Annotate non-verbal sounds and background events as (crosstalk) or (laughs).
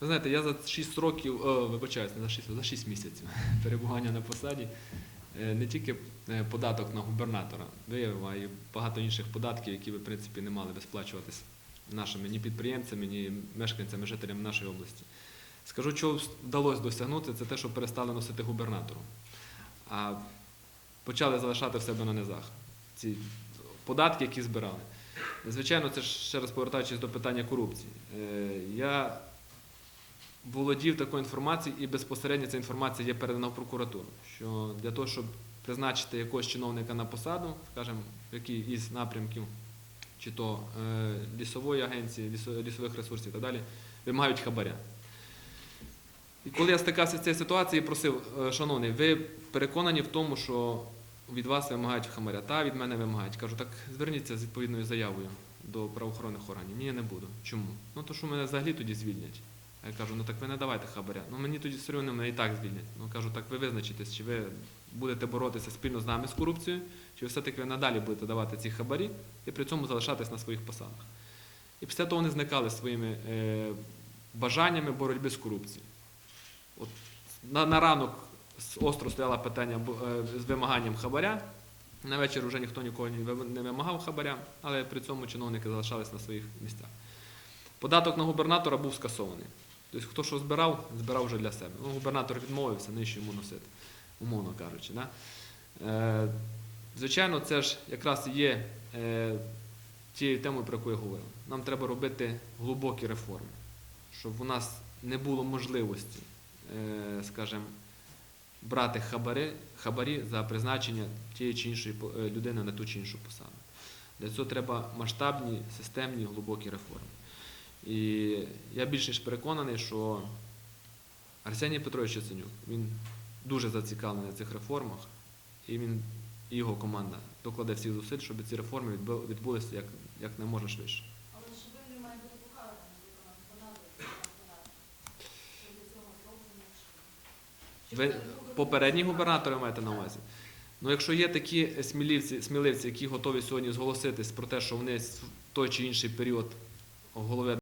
Ви знаєте, я за 6 років, о, вибачаюсь, не за 6, за 6 місяців (laughs) перебування на посаді е, не тільки е, податок на губернатора виявив, а й багато інших податків, які в принципі, не мали би сплачуватись нашими ні підприємцями, ні мешканцями, жителями нашої області. Скажу, що вдалося досягнути, це те, що перестали носити губернатору. А почали залишати в себе на низах ці податки, які збирали. Звичайно, це ж ще раз повертаючись до питання корупції. Е, Я володів такою інформацією, і безпосередньо ця інформація є передана в прокуратуру. Що для того, щоб призначити якогось чиновника на посаду, скажімо, який із напрямків, чи то е, лісової агенції, лісових ресурсів і так далі, вимагають хабаря. І коли я стикався з цією ситуацією, просив, «Е, шановний, ви переконані в тому, що від вас вимагають хабаря, та від мене вимагають. Кажу, так зверніться з відповідною заявою до правоохоронних органів. Ні, я не буду. Чому? Ну то що мене взагалі тоді звільнять. Я кажу, ну так ви не давайте хабаря. Ну мені тоді все одно мене і так звільнять. Ну кажу, так ви визначитесь, чи ви будете боротися спільно з нами з корупцією, чи ви все-таки ви надалі будете давати ці хабарі і при цьому залишатись на своїх посадах. І після того вони зникали своїми е, бажаннями боротьби з корупцією. От на, на ранок остро стояло питання е, з вимаганням хабаря. На вечір вже ніхто нікого не вимагав хабаря, але при цьому чиновники залишались на своїх місцях. Податок на губернатора був скасований. Тобто, хто що збирав, збирав вже для себе. Ну, губернатор відмовився, нижче йому носити, умовно кажучи. Да? Е, звичайно, це ж якраз є е, тією темою, про яку я говорив. Нам треба робити глибокі реформи, щоб у нас не було можливості, е, скажімо, брати хабари, хабарі за призначення тієї чи іншої е, людини на ту чи іншу посаду. Для цього треба масштабні, системні, глибокі реформи. І я більш ніж переконаний, що Арсеній Петрович Яценюк, він дуже зацікавлений в цих реформах, і він і його команда докладе всіх зусиль, щоб ці реформи відбулися як, як не можна швидше. Але ж винний має бути покараний за виконання податку. Що для цього зроблено? чи- Ви попередні губернатори маєте на увазі? Ну, якщо є такі сміливці, сміливці, які готові сьогодні зголоситись про те, що вони в той чи інший період голови